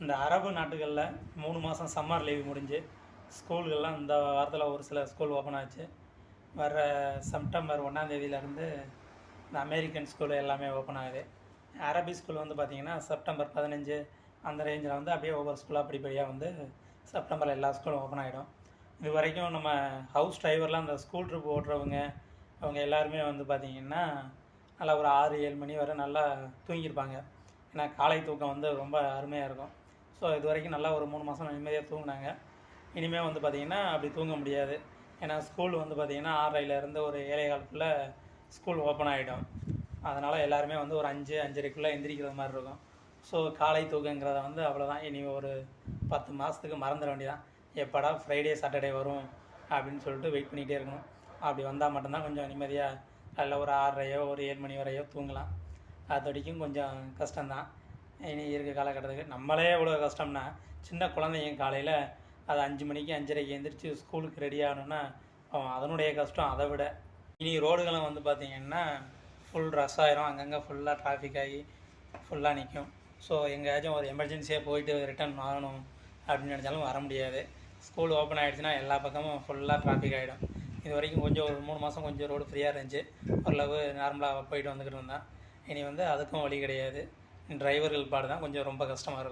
இந்த அரபு நாட்டுகளில் மூணு மாதம் சம்மர் லீவ் முடிஞ்சு ஸ்கூல்கள்லாம் இந்த வாரத்தில் ஒரு சில ஸ்கூல் ஓப்பன் ஆச்சு. வர செப்டம்பர் ஒன்றாந்தேதியிலேருந்து இந்த அமெரிக்கன் ஸ்கூல் எல்லாமே ஓப்பன் ஆகுது. அரபி ஸ்கூல் வந்து பார்த்திங்கன்னா செப்டம்பர் பதினஞ்சு அந்த ரேஞ்சில் வந்து அப்படியே ஒவ்வொரு ஸ்கூலாக படிப்படியாக வந்து செப்டம்பரில் எல்லா ஸ்கூலும் ஓப்பன் ஆகிடும் இது வரைக்கும் நம்ம ஹவுஸ் டிரைவர்லாம் அந்த ஸ்கூல் ட்ரிப் ஓட்டுறவங்க அவங்க எல்லாருமே வந்து பார்த்திங்கன்னா நல்லா ஒரு ஆறு ஏழு மணி வரை நல்லா தூங்கியிருப்பாங்க. ஏன்னா காலை தூக்கம் வந்து ரொம்ப அருமையாக இருக்கும். ஸோ இது வரைக்கும் நல்லா ஒரு மூணு மாதம் நிம்மதியாக தூங்குனாங்க. இனிமேல் வந்து பார்த்திங்கன்னா அப்படி தூங்க முடியாது. ஏன்னா ஸ்கூல் வந்து பார்த்திங்கன்னா ஆறரையிலேருந்து ஒரு ஏழை காலத்தில் ஸ்கூல் ஓப்பன் ஆகிடும் அதனால் எல்லாருமே வந்து ஒரு அஞ்சு அஞ்சரைக்குள்ளே எந்திரிக்கிற மாதிரி இருக்கும். ஸோ காலை தூக்கங்கிறத வந்து அவ்வளோதான் இனி ஒரு பத்து மாதத்துக்கு மறந்துட வேண்டியதான் எப்படா ஃப்ரைடே சாட்டர்டே வரும் அப்படின்னு சொல்லிட்டு வெயிட் பண்ணிகிட்டே இருக்கணும். அப்படி வந்தால் மட்டும்தான் கொஞ்சம் நிம்மதியாக அதில் ஒரு ஆறரையோ ஒரு ஏழு மணி வரையோ தூங்கலாம். அது வரைக்கும் கொஞ்சம் கஷ்டம்தான். இனி இருக்க காலகட்டத்துக்கு நம்மளே இவ்வளோ கஷ்டம்னா சின்ன குழந்தைங்க காலையில் அது அஞ்சு மணிக்கு அஞ்சரைக்கு எழுந்திரிச்சு ஸ்கூலுக்கு ரெடி ஆகணும்னா அதனுடைய கஷ்டம் அதை விட. இனி ரோடுகளும் வந்து பார்த்திங்கன்னா ஃபுல் ரஷ் ஆயிரும். அங்கங்கே ஃபுல்லாக டிராஃபிக் ஆகி ஃபுல்லாக நிற்கும் ஸோ எங்கேயாச்சும் ஒரு எமர்ஜென்சியாக போயிட்டு ரிட்டர்ன் ஆகணும் அப்படின்னு நினச்சாலும் வர முடியாது. ஸ்கூல் ஓப்பன் ஆகிடுச்சுன்னா எல்லா பக்கமும் ஃபுல்லாக டிராஃபிக் ஆகிடும் இது வரைக்கும் கொஞ்சம் ஒரு மூணு மாதம் கொஞ்சம் ரோடு ஃப்ரீயாக இருந்துச்சு. ஓரளவு நார்மலாக போயிட்டு வந்துக்கிட்டு இருந்தேன். இனி வந்து அதுக்கும் வழி கிடையாது. டிரைவர்கள் பாடு தான் கொஞ்சம் ரொம்ப கஷ்டமாக இருக்கும்.